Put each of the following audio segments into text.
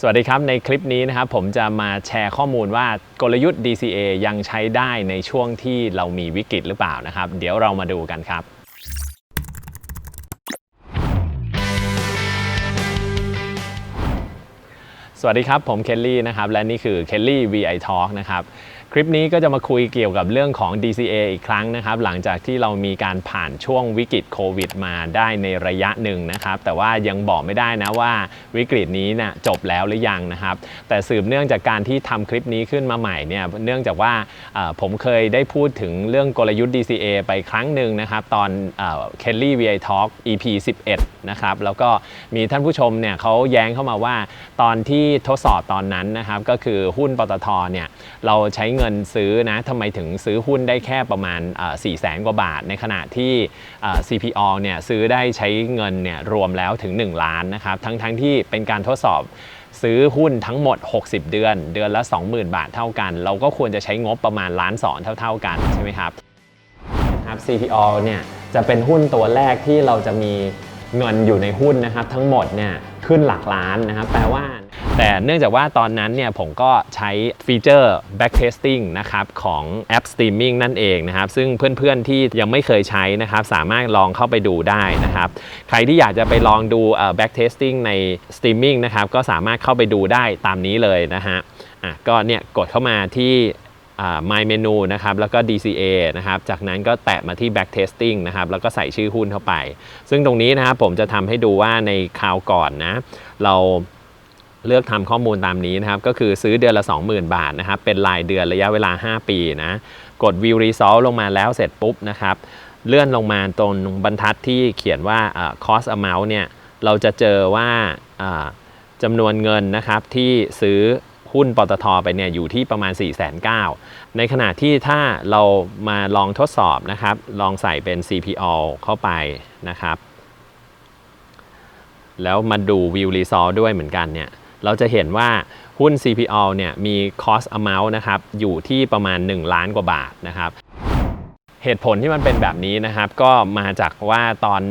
สวัสดีครับ ในคลิปนี้นะครับผมจะมาแชร์ข้อมูลว่ากลยุทธ์ DCA ยังใช้ได้ในช่วงที่เรามีวิกฤตหรือเปล่านะครับ เดี๋ยวเรามาดูกันครับสวัสดีครับ ผมเคลลี่นะครับและนี่คือเคลลี่ VI Talk นะครับ คลิปนี้ก็จะมาคุยเกี่ยวกับเรื่องของ DCA อีกครั้งนะครับ หลังจากที่เรามีการผ่านช่วงวิกฤตโควิดมาได้ในระยะหนึ่งนะครับ แต่ว่ายังบอกไม่ได้นะว่าวิกฤตนี้นะจบแล้วหรือยังนะครับ แต่สืบเนื่องจากการที่ทำคลิปนี้ขึ้นมาใหม่เนี่ยเนื่องจากว่าผมเคยได้พูดถึงเรื่องกลยุทธ์ DCA ไปครั้งหนึ่งนะครับ ตอนเคลลี่ VI Talk EP 11 นะครับ แล้วก็มีท่านผู้ชมเนี่ยเขาแย้งเข้ามาว่าตอนที่ทดสอบตอนนั้นนะครับ ก็คือหุ้นปตทเนี่ยเราใช้เงินซื้อนะทำไมถึงซื้อหุ้นได้แค่ประมาณ4ี่แสนกว่าบาท ในขณะที่ CPO เนี่ยซื้อได้ใช้เงินเนี่ยรวมแล้วถึง 1 ล้านนะครับทั้งทั้งที่เป็นการทดสอบซื้อหุ้นทั้งหมด 60 เดือน เดือนละ 20,000 บาทเท่ากัน เราก็ควรจะใช้งบประมาณล้านสองเท่า ๆ กันใช่ไหมครับครับ CPO เนี่ยจะเป็นหุ้นตัวแรกที่เราจะมีเงินอยู่ในหุ้นนะครับ ทั้งหมดเนี่ยขึ้นหลักล้านนะครับแปลว่า แต่เนื่องจากว่าตอนนั้นเนี่ยผมก็ใช้ฟีเจอร์ backtesting นะครับของแอป streaming นั่นเองนะครับ ซึ่งเพื่อนๆที่ยังไม่เคยใช้นะครับ สามารถลองเข้าไปดูได้นะครับ ใครที่อยากจะไปลองดู backtesting ใน streaming นะครับ ก็สามารถเข้าไปดูได้ตามนี้เลยนะฮะอะก็เนี่ยกดเข้ามาที่อ่า My Menu นะครับ แล้วก็ DCA นะครับ จากนั้นก็แตะมาที่ Back Testing นะครับ แล้วก็ใส่ชื่อหุ้นเข้าไป ซึ่งตรงนี้นะครับผมจะทำให้ดูว่าในคราวก่อนนะ เรา เลือกทำข้อมูลตามนี้นะครับ ก็คือซื้อเดือนละ 20,000 บาทนะครับ เป็นรายเดือนระยะเวลา 5 ปีนะ กด View Result ลงมาแล้วเสร็จปุ๊บนะครับ เลื่อนลงมาตรงบรรทัดที่เขียนว่าอ่า cost amount เนี่ย เราจะเจอว่าจำนวนเงินนะครับที่ซื้อหุ้นปตทไปเนี่ยอยู่ที่ประมาณ 4 9 0 0 0ในขณะที่ถ้าเรามาลองทดสอบนะครับ ลองใส่เป็น CPO เข้าไปนะครับ แล้วมาดู View Result ด้วยเหมือนกันเนี่ย เราจะเห็นว่าหุ้น CPO เนี่ยมี cost amount นะครับอยู่ที่ประมาณ 1 ล้านกว่าบาทนะครับ เหตุผลที่มันเป็นแบบนี้นะครับ ก็มาจากว่าตอน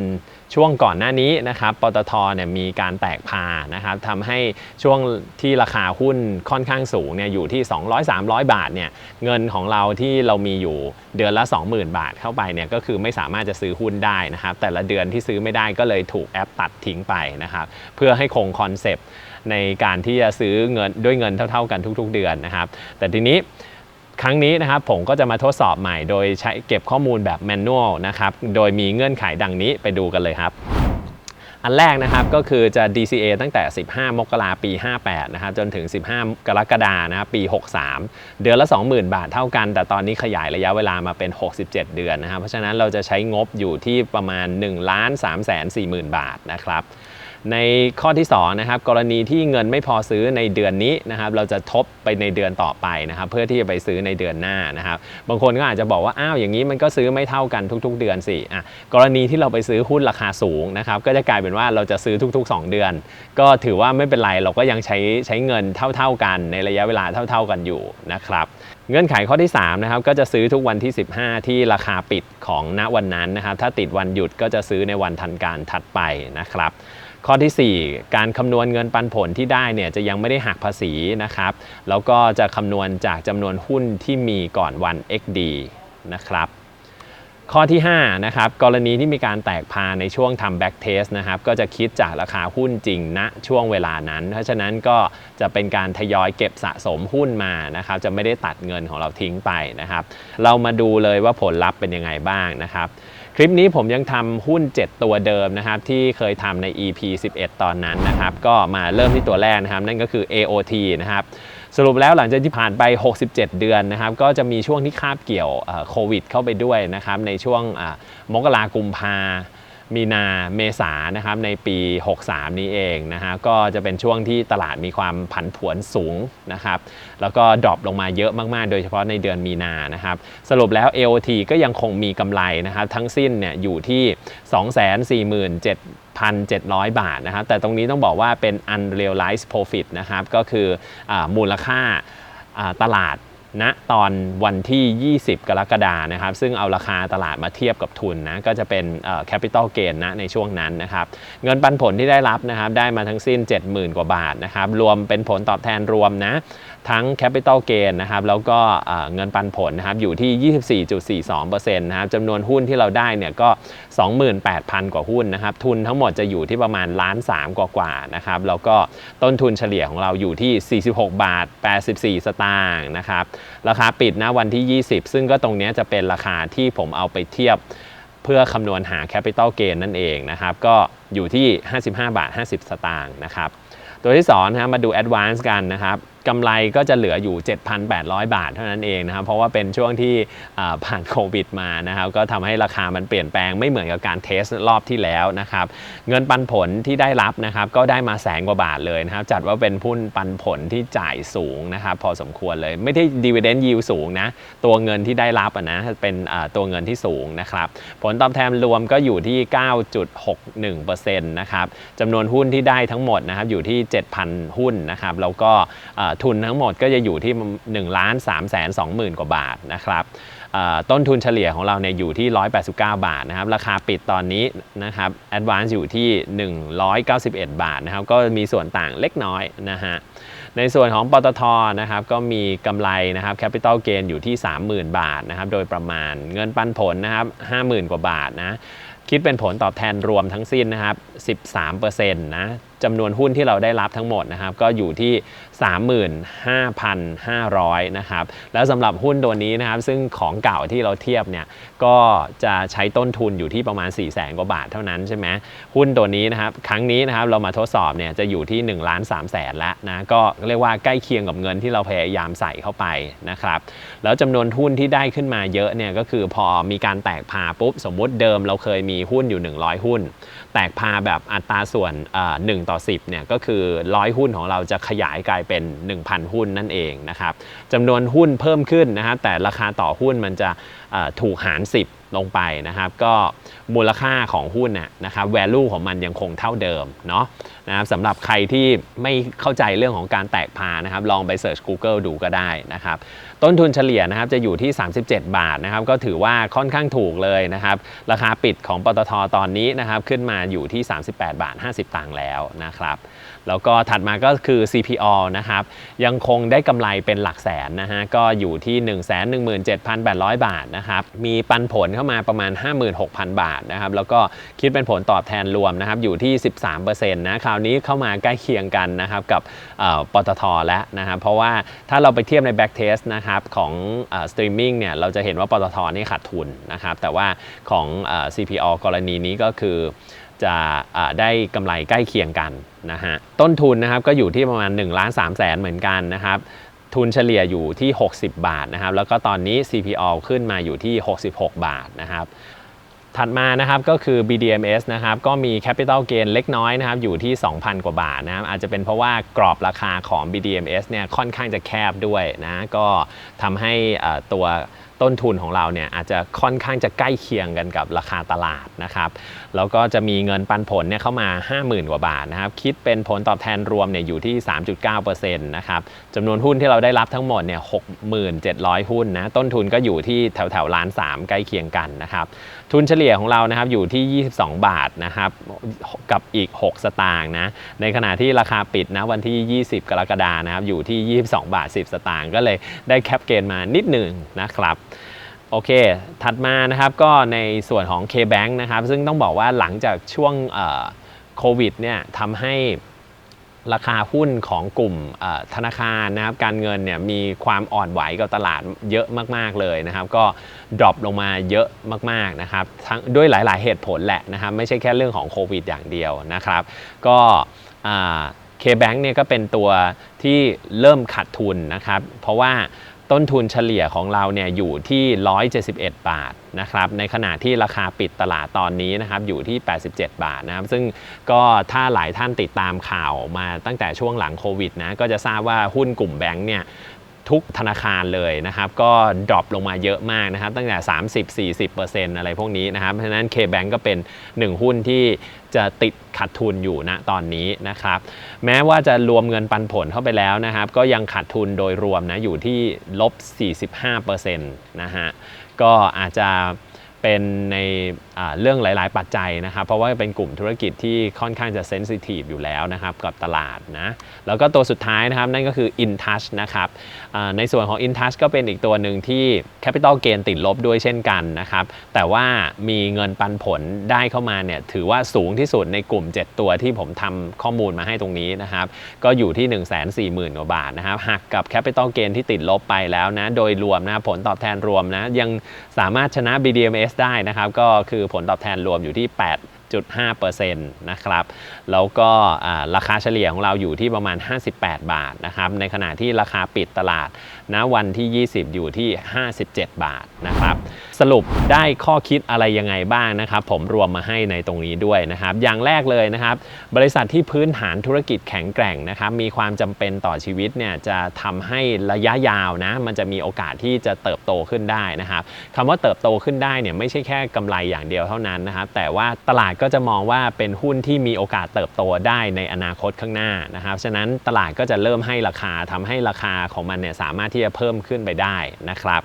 ช่วงก่อนหน้านี้นะครับ ปตทเนี่ยมีการแตกพานะครับทำให้ช่วงที่ราคาหุ้นค่อนข้างสูงเนี่ยอยู่ที่ 200-300 บาทเนี่ยเงินของเราที่เรามีอยู่เดือนละ 20,000 บาทเข้าไปเนี่ยก็คือไม่สามารถจะซื้อหุ้นได้นะครับ แต่ละเดือนที่ซื้อไม่ได้ก็เลยถูกแอปตัดทิ้งไปนะครับ เพื่อให้คงคอนเซปต์ ในการที่จะซื้อเงินด้วยเงินเท่า ๆกันทุก ๆ เดือนนะครับ แต่ทีนี้ครั้งนี้นะครับผมก็จะมาทดสอบใหม่โดยใช้เก็บข้อมูลแบบแมนนวลนะครับ โดยมีเงื่อนไขดังนี้ไปดูกันเลยครับ อันแรกนะครับก็คือจะ DCA ตั้งแต่ 15 มกราปี 58 นะครับจนถึง 15 กรกฎานะครับปี 63 เดือนละ 20,000 บาทเท่ากัน แต่ตอนนี้ขยายระยะเวลามาเป็น 67 เดือนนะครับ เพราะฉะนั้นเราจะใช้งบอยู่ที่ประมาณ1ล้าน3 4 0 0 0 0 บาทนะครับ ในข้อที่2นะครับกรณีที่เงินไม่พอซื้อในเดือนนี้นะครับเราจะทบไปในเดือนต่อไปนะครับเพื่อที่จะไปซื้อในเดือนหน้านะครับบางคนก็อาจจะบอกว่าอ้าวอย่างนี้มันก็ซื้อไม่เท่ากันทุก ๆ เดือนสิอะกรณีที่เราไปซื้อหุ้นราคาสูงนะครับก็จะกลายเป็นว่าเราจะซื้อทุก ๆ 2 เดือน ก็ถือว่าไม่เป็นไรเราก็ยังใช้ใช้เงินเท่า ๆกันในระยะเวลาเท่า ๆกันอยู่นะครับ เงื่อนไขข้อที่3นะครับก็จะซื้อทุกวันที่ 15 ที่ราคาปิดของณวันนั้นนะครับถ้าติดวันหยุดก็จะซื้อในวันทันการถัดไปนะครับ ข้อที่ 4 การคำนวณเงินปันผลที่ได้เนี่ยจะยังไม่ได้หักภาษีนะครับ แล้วก็จะคำนวณจากจำนวนหุ้นที่มีก่อนวัน XD นะครับ ข้อที่5นะครับกรณีที่มีการแตกพาในช่วงทำ back test นะครับก็จะคิดจากราคาหุ้นจริงณช่วงเวลานั้น เพราะฉะนั้นก็จะเป็นการทยอยเก็บสะสมหุ้นมานะครับจะไม่ได้ตัดเงินของเราทิ้งไปนะครับ เรามาดูเลยว่าผลลัพธ์เป็นยังไงบ้างนะครับคลิปนี้ผมยังทำหุ้น 7 ตัวเดิมนะครับที่เคยทำใน EP 11 ตอนนั้นนะครับก็มาเริ่มที่ตัวแรกนะครับนั่นก็คือ AOT นะครับ สรุปแล้วหลังจากที่ผ่านไป 67 เดือนนะครับก็จะมีช่วงที่คาบเกี่ยวโควิดเข้าไปด้วยนะครับในช่วงมกรากุมภา มีนาเมษานะครับในปี 63 นี้เองนะฮะก็จะเป็นช่วงที่ตลาดมีความผันผวนสูงนะครับแล้วก็ดรอปลงมาเยอะมากๆ โดยเฉพาะในเดือนมีนานะครับสรุปแล้ว AOT ก็ยังคงมีกำไรนะครับทั้งสิ้นเนี่ยอยู่ที่ 247,700 บาทนะครับ แต่ตรงนี้ต้องบอกว่าเป็น unrealized profit นะครับ ก็คืออมูลค่าตลาด ณตอนวันที่ 20 กรกฎานะครับ ซึ่งเอาราคาตลาดมาเทียบกับทุนนะก็จะเป็นแคปิตอลเกนนะในช่วงนั้นนะครับเงินปันผลที่ได้รับนะครับได้มาทั้งสิ้น 70,000 กว่าบาทนะครับรวมเป็นผลตอบแทนรวมนะ ทั้ง Capital Gain นะครับแล้วก็เงินปันผลนะครับอยู่ที่ 24.42%นะครับจำนวนหุ้นที่เราได้เนี่ยก็ 28,000 กว่าหุ้นนะครับทุนทั้งหมดจะอยู่ที่ประมาณล้าน3กว่าๆนะครับแล้วก็ต้นทุนเฉลี่ยของเราอยู่ที่ 46 บาท 84 สตางค์นะครับราคาปิดนะวันที่ 20 ซึ่งก็ตรงนี้จะเป็นราคาที่ผมเอาไปเทียบเพื่อคำนวณหา Capital Gain นั่นเองนะครับก็อยู่ที่ 55 บาท 50 สตางค์นะครับตัวที่2นะครับมาดู Advance กันนะครับ กำไรก็จะเหลืออยู่ 7,800 บาทเท่านั้นเองนะครับเพราะว่าเป็นช่วงที่ผ่านโควิดมานะครับก็ทำให้ราคามันเปลี่ยนแปลงไม่เหมือนกับการเทสรอบที่แล้วนะครับเงินปันผลที่ได้รับนะครับก็ได้มาแสนกว่าบาทเลยนะครับจัดว่าเป็นหุ้นปันผลที่จ่ายสูงนะครับพอสมควรเลยไม่ได้ดีเวเดนยิวสูงนะตัวเงินที่ได้รับอะนะเป็นตัวเงินที่สูงนะครับผลตอบแทนรวมก็อยู่ที่ 9.61%นะครับจำนวนหุ้นที่ได้ทั้งหมดนะครับอยู่ที่ 7,000 หุ้นนะครับแล้วก็ทุนทั้งหมดก็จะอยู่ที่1ล้าน3แสน2หมื่นกว่าบาทนะครับต้นทุนเฉลี่ยของเราเนี่ยอยู่ที่ 189 บาทนะครับ ราคาปิดตอนนี้นะครับ Advance อยู่ที่ 191 บาทนะครับ ก็มีส่วนต่างเล็กน้อยนะฮะ ในส่วนของปตทนะครับ ก็มีกำไรนะครับ Capital Gain อยู่ที่ 30,000 บาทนะครับ โดยประมาณเงินปันผลนะครับ 50,000 กว่าบาทนะ คิดเป็นผลตอบแทนรวมทั้งสิ้นนะครับ 13%นะจำนวนหุ้นที่เราได้รับทั้งหมดนะครับ ก็อยู่ที่ 35,500 นะครับ แล้วสำหรับหุ้นตัวนี้นะครับ ซึ่งของเก่าที่เราเทียบเนี่ย ก็จะใช้ต้นทุนอยู่ที่ประมาณ 4 0 0แสนกว่าบาทเท่านั้นใช่ไหมหุ้นตัวนี้นะครับ ครั้งนี้นะครับเรามาทดสอบเนี่ยจะอยู่ที่1ล้าน3แสนแล้วนะ ก็เรียกว่าใกล้เคียงกับเงินที่เราพยายามใส่เข้าไปนะครับ แล้วจำนวนหุ้นที่ได้ขึ้นมาเยอะเนี่ยก็คือพอมีการแตกพาปุ๊บสมมุติเดิมเราเคยมีหุ้นอยู่ 100 หุ้น แตกพาแบบอัตราส่วนหนึ่งต่อ 10เนี่ยก็คือร้อยหุ้นของเราจะขยายกลายเป็น 1,000 หุ้นนั่นเองนะครับจำนวนหุ้นเพิ่มขึ้นนะครับแต่ราคาต่อหุ้นมันจะถูกหาร 10 ลงไปนะครับ ก็มูลค่าของหุ้นน่ะนะครับ value ของมันยังคงเท่าเดิมเนาะนะครับสำหรับใครที่ไม่เข้าใจเรื่องของการแตกพานะครับ ลองไป search Google ดูก็ได้นะครับต้นทุนเฉลี่ยนะครับจะอยู่ที่ 37 บาทนะครับก็ถือว่าค่อนข้างถูกเลยนะครับราคาปิดของปตทตอนนี้นะครับขึ้นมาอยู่ที่ 38 บาท 50ตังค์แล้วนะครับแล้วก็ถัดมาก็คือ CPO นะครับยังคงได้กำไรเป็นหลักแสนนะฮะก็อยู่ที่ 117,800 บาทนะครับมีปันผลเข้ามาประมาณ 56,000 บาทนะครับแล้วก็คิดเป็นผลตอบแทนรวมนะครับอยู่ที่ 13%นะคราวนี้เข้ามาใกล้เคียงกันนะครับกับปตทแล้วนะครับเพราะว่าถ้าเราไปเทียบใน back test นะครับของสตรีมมิ่งเนี่ยเราจะเห็นว่าปตทนี่ขาดทุนนะครับแต่ว่าของอ CPO กรณีนี้ก็คือจะอ่าได้กำไรใกล้เคียงกันนะฮะต้นทุนนะครับก็อยู่ที่ประมาณ1ล้าน3แสนเหมือนกันนะครับทุนเฉลี่ยอยู่ที่ 60 บาทนะครับแล้วก็ตอนนี้ CPO ขึ้นมาอยู่ที่ 66 บาทนะครับ ถัดมานะครับก็คือ BDMs นะครับก็มี Capital Gain เล็กน้อยนะครับอยู่ที่ 2,000 กว่าบาทนะครับอาจจะเป็นเพราะว่ากรอบราคาของ BDMs เนี่ยค่อนข้างจะแคบด้วยนะก็ทำให้ตัวต้นทุนของเราเนี่ยอาจจะค่อนข้างจะใกล้เคียงกันกับราคาตลาดนะครับ แล้วก็จะมีเงินปันผลเนี่ยเข้ามา 50,000 กว่าบาทนะครับ คิดเป็นผลตอบแทนรวมเนี่ยอยู่ที่ 3.9%นะครับจำนวนหุ้นที่เราได้รับทั้งหมดเนี่ย6,700 หุ้นนะ ต้นทุนก็อยู่ที่แถวแถวๆล้านสามใกล้เคียงกันนะครับ ทุนเฉลี่ยของเรานะครับอยู่ที่ 22 บาทนะครับ กับอีก 6 สตางค์นะ ในขณะที่ราคาปิดนะวันที่ 20 กรกฎานะครับอยู่ที่ 22 บาท 10 สตางค์ก็เลยได้แคปเกณฑ์มานิดหนึ่งนะครับโอเค ถัดมานะครับก็ในส่วนของ K-Bank นะครับ ซึ่งต้องบอกว่าหลังจากช่วงโควิดเนี่ยทำให้ราคาหุ้นของกลุ่มธนาคารนะครับการเงินเนี่ยมีความอ่อนไหวกับตลาดเยอะมาก ๆ เลยนะครับ ก็ดรอปลงมาเยอะมาก ๆ นะครับทั้งด้วยหลาย ๆ เหตุผลแหละนะครับ ไม่ใช่แค่เรื่องของโควิดอย่างเดียวนะครับ ก็อ่า K-Bank เนี่ยก็เป็นตัวที่เริ่มขาดทุนนะครับ เพราะว่า ต้นทุนเฉลี่ยของเราเนี่ยอยู่ที่ 171 บาทนะครับในขณะที่ราคาปิดตลาดตอนนี้นะครับอยู่ที่ 87 บาทนะครับซึ่งก็ถ้าหลายท่านติดตามข่าวมาตั้งแต่ช่วงหลังโควิดนะก็จะทราบว่าหุ้นกลุ่มแบงค์เนี่ย ทุกธนาคารเลยนะครับ ก็ดรอปลงมาเยอะมากนะครับ ตั้งแต่ 30-40%อะไรพวกนี้นะครับเพราะฉะนั้น K-Bank ก็เป็น 1 หุ้นที่จะติดขาดทุนอยู่ณตอนนี้นะครับ แม้ว่าจะรวมเงินปันผลเข้าไปแล้วนะครับ ก็ยังขาดทุนโดยรวมนะอยู่ที่ลบ 45%นะฮะก็อาจจะ เป็นในเรื่องหลาย ๆ ปัจจัยนะครับ เพราะว่าเป็นกลุ่มธุรกิจที่ค่อนข้างจะเซนซิทีฟอยู่แล้วนะครับกับตลาดนะ แล้วก็ตัวสุดท้ายนะครับนั่นก็คือ InTouch นะครับในส่วนของ InTouch ก็เป็นอีกตัวหนึ่งที่ Capital Gain ติดลบด้วยเช่นกันนะครับ แต่ว่ามีเงินปันผลได้เข้ามาเนี่ยถือว่าสูงที่สุดในกลุ่ม 7 ตัวที่ผมทำข้อมูลมาให้ตรงนี้นะครับ ก็อยู่ที่ 1 4 0 0 0 0กว่าบาทนะครับหักกับ Capital Gain ที่ติดลบไปแล้วนะโดยรวมนะผลตอบแทนรวมนะยังสามารถชนะ BDMs ได้นะครับ ก็คือผลตอบแทนรวมอยู่ที่ 8.5%นะครับ แล้วก็ราคาเฉลี่ยของเราอยู่ที่ประมาณ 58 บาทนะครับ ในขณะที่ราคาปิดตลาดณวันที่ 20 อยู่ที่ 57 บาทนะครับสรุปได้ข้อคิดอะไรยังไงบ้างนะครับ ผมรวมมาให้ในตรงนี้ด้วยนะครับ อย่างแรกเลยนะครับ บริษัทที่พื้นฐานธุรกิจแข็งแกร่งนะครับ มีความจำเป็นต่อชีวิตเนี่ยจะทำให้ระยะยาวนะ มันจะมีโอกาสที่จะเติบโตขึ้นได้นะครับคำว่าเติบโตขึ้นได้เนี่ยไม่ใช่แค่กำไรอย่างเดียวเท่านั้นนะครับ แต่ว่าตลาดก็จะมองว่าเป็นหุ้นที่มีโอกาสเติบโตได้ในอนาคตข้างหน้านะครับ ฉะนั้นตลาดก็จะเริ่มให้ราคาทำให้ราคาของมันเนี่ยสามารถที่จะเพิ่มขึ้นไปได้นะครับ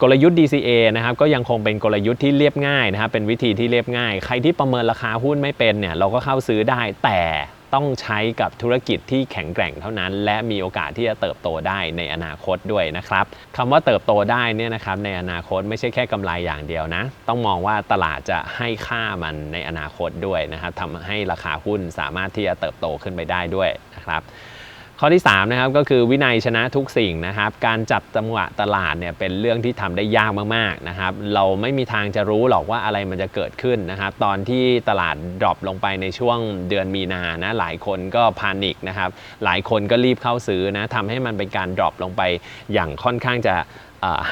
กลยุทธ์ DCA นะครับก็ยังคงเป็นกลยุทธ์ที่เรียบง่ายนะครับเป็นวิธีที่เรียบง่าย ใครที่ประเมินราคาหุ้นไม่เป็นเนี่ยเราก็เข้าซื้อได้แต่ต้องใช้กับธุรกิจที่แข็งแกร่งเท่านั้น และมีโอกาสที่จะเติบโตได้ในอนาคตด้วยนะครับคำว่าเติบโตได้เนี่ยนะครับในอนาคตไม่ใช่แค่กำไรอย่างเดียวนะ ต้องมองว่าตลาดจะให้ค่ามันในอนาคตด้วยนะครับทำให้ราคาหุ้นสามารถที่จะเติบโตขึ้นไปได้ด้วยนะครับ ข้อที่3นะครับก็คือวินัยชนะทุกสิ่งนะครับ การจับจังหวะตลาดเนี่ยเป็นเรื่องที่ทำได้ยากมากๆนะครับ เราไม่มีทางจะรู้หรอกว่าอะไรมันจะเกิดขึ้นนะครับ ตอนที่ตลาดดรอปลงไปในช่วงเดือนมีนานะหลายคนก็พานิกนะครับ หลายคนก็รีบเข้าซื้อนะทำให้มันเป็นการดรอปลงไปอย่างค่อนข้างจะ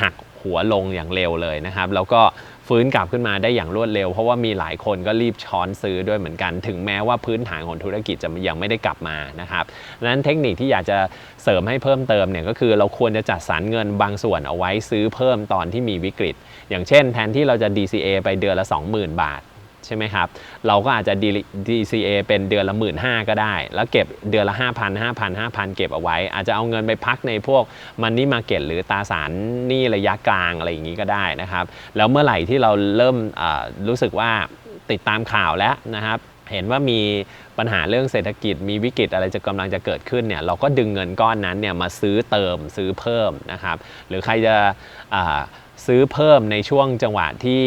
หักหัวลงอย่างเร็วเลยนะครับ แล้วก็ ฟื้นกลับขึ้นมาได้อย่างรวดเร็ว เพราะว่ามีหลายคนก็รีบช้อนซื้อด้วยเหมือนกัน ถึงแม้ว่าพื้นฐานของธุรกิจจะยังไม่ได้กลับมานะครับดังนั้นเทคนิคที่อยากจะเสริมให้เพิ่มเติมเนี่ยก็คือเราควรจะจัดสรรเงินบางส่วนเอาไว้ซื้อเพิ่มตอนที่มีวิกฤต อย่างเช่น แทนที่เราจะ DCA ไปเดือนละ 20,000 บาท ใช่ไหมครับ เราก็อาจจะ DCA เป็นเดือนละ 1 5ื่นก็ได้ แล้วเก็บเดือนละ 5,000 5,000 5,000 เก็บเอาไว้ อาจจะเอาเงินไปพักในพวกมันนี่มาเก็ตหรือตราสารหนี้ระยะกลางอะไรอย่างนี้ก็ได้นะครับ แล้วเมื่อไหร่ที่เราเริ่มรู้สึกว่าติดตามข่าวแล้วนะครับเห็นว่ามีปัญหาเรื่องเศรษฐกิจมีวิกฤตอะไรจะกำลังจะเกิดขึ้นเนี่ยเราก็ดึงเงินก้อนนั้นเนี่ยมาซื้อเติมซื้อเพิ่มนะครับ หรือใครจะ ซื้อเพิ่มในช่วงจังหวะที่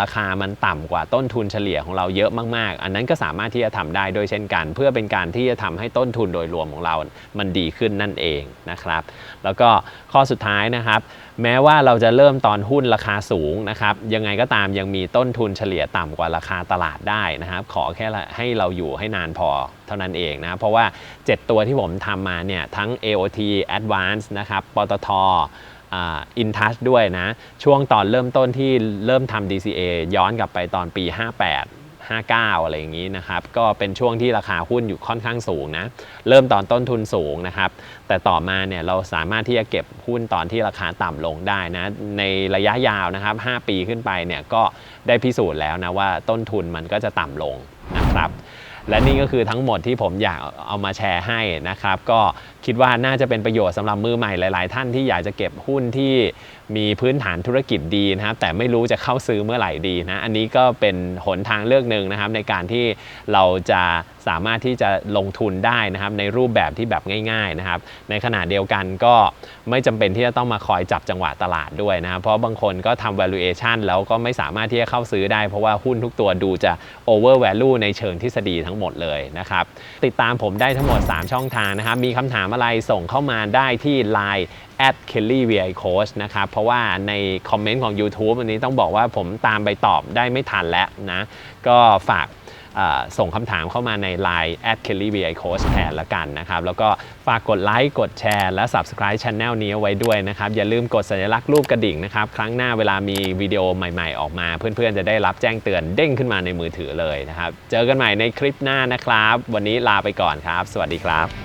ราคามันต่ำกว่าต้นทุนเฉลี่ยของเราเยอะมากๆ อันนั้นก็สามารถที่จะทำได้โดยเช่นกัน เพื่อเป็นการที่จะทำให้ต้นทุนโดยรวมของเรา มันดีขึ้นนั่นเองนะครับ แล้วก็ข้อสุดท้ายนะครับ แม้ว่าเราจะเริ่มตอนหุ้นราคาสูงนะครับยังไงก็ตามยังมีต้นทุนเฉลี่ยต่ำกว่าราคาตลาดได้นะครับ ขอแค่ให้เราอยู่ให้นานพอเท่านั้นเองนะเพราะว่า 7 ตัวที่ผมทำมาเนี่ยทั้ง AOT Advance นะครับปตท อินทัชด้วยนะ ช่วงตอนเริ่มต้นที่เริ่มทำ DCA ย้อนกลับไปตอนปี 58 59 อะไรอย่างนี้นะครับ ก็เป็นช่วงที่ราคาหุ้นอยู่ค่อนข้างสูงนะ เริ่มตอนต้นทุนสูงนะครับ แต่ต่อมาเนี่ยเราสามารถที่จะเก็บหุ้นตอนที่ราคาต่ำลงได้นะ ในระยะยาวนะครับ 5 ปีขึ้นไปเนี่ยก็ได้พิสูจน์แล้วนะว่าต้นทุนมันก็จะต่ำลงนะครับ และนี่ก็คือทั้งหมดที่ผมอยากเอามาแชร์ให้นะครับ ก็คิดว่าน่าจะเป็นประโยชน์สำหรับมือใหม่หลาย ๆ ท่านที่อยากจะเก็บหุ้นที่มีพื้นฐานธุรกิจดีนะครับ แต่ไม่รู้จะเข้าซื้อเมื่อไหร่ดีนะ อันนี้ก็เป็นหนทางเลือกหนึ่งนะครับในการที่เราจะสามารถที่จะลงทุนได้นะครับในรูปแบบที่แบบง่ายๆนะครับในขณะเดียวกันก็ไม่จำเป็นที่จะต้องมาคอยจับจังหวะตลาดด้วยนะครับเพราะบางคนก็ทำ valuation แล้วก็ไม่สามารถที่จะเข้าซื้อได้ เพราะว่าหุ้นทุกตัวดูจะ over value ในเชิงทฤษฎีทั้งหมดเลยนะครับติดตามผมได้ทั้งหมด 3 ช่องทางนะครับมีคำถามอะไรส่งเข้ามาได้ที่ Line at kelly vi coach นะครับ เพราะว่าในคอมเมนต์ของ YouTube วันนี้ต้องบอกว่าผมตามไปตอบได้ไม่ทันแล้วนะ ก็ฝาก ส่งคำถามเข้ามาใน Line at Kelly b i Coach แทนละกันนะครับ แล้วก็ฝากกดไลค์กดแชร์และ Subscribe Channel นี้เอาไว้ด้วยนะครับ อย่าลืมกดสัญลักษณ์รูปกระดิ่งนะครับ ครั้งหน้าเวลามีวิดีโอใหม่ๆ ออกมา เพื่อนๆ จะได้รับแจ้งเตือนเด้งขึ้นมาในมือถือเลยนะครับ เจอกันใหม่ในคลิปหน้านะครับ วันนี้ลาไปก่อนครับ สวัสดีครับ